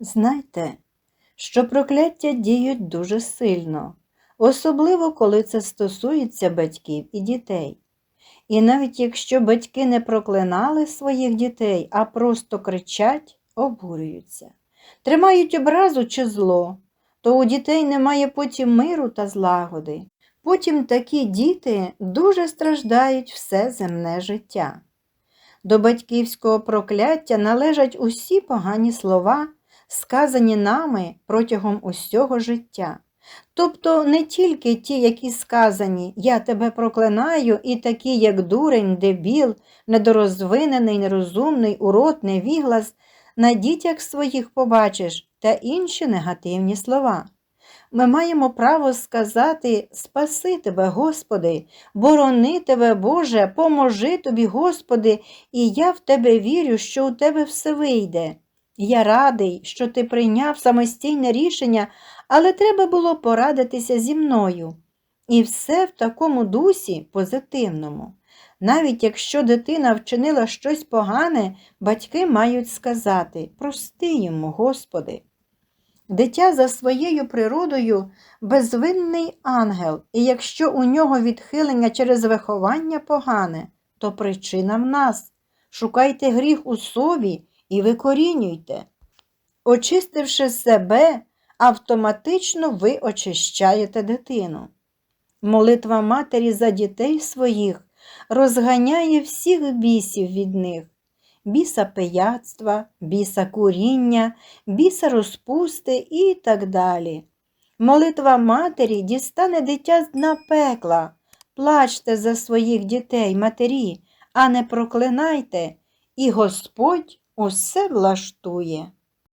Знайте, що прокляття діють дуже сильно, особливо коли це стосується батьків і дітей. І навіть якщо батьки не проклинали своїх дітей, а просто кричать, обурюються, тримають образу чи зло, то у дітей немає потім миру та злагоди. Потім такі діти дуже страждають все земне життя. До батьківського прокляття належать усі погані слова, сказані нами протягом усього життя. Тобто не тільки ті, які сказані Я тебе проклинаю, і такі, як дурень, дебіл, недорозвинений, нерозумний, урод, невіглас, на дітях своїх побачиш та інші негативні слова. Ми маємо право сказати Спаси тебе, Господи, борони тебе, Боже, поможи тобі, Господи, і я в тебе вірю, що у тебе все вийде. Я радий, що ти прийняв самостійне рішення, але треба було порадитися зі мною. І все в такому дусі позитивному. Навіть якщо дитина вчинила щось погане, батьки мають сказати Прости йому, Господи. Дитя за своєю природою безвинний ангел, і якщо у нього відхилення через виховання погане, то причина в нас. Шукайте гріх у собі і викорінюйте. Очистивши себе, автоматично ви очищаєте дитину. Молитва матері за дітей своїх розганяє всіх бісів від них біса пияцтва, біса куріння, біса розпусти і так далі. Молитва матері дістане дитя з дна пекла. Плачте за своїх дітей, матері, а не проклинайте, і Господь усе влаштує.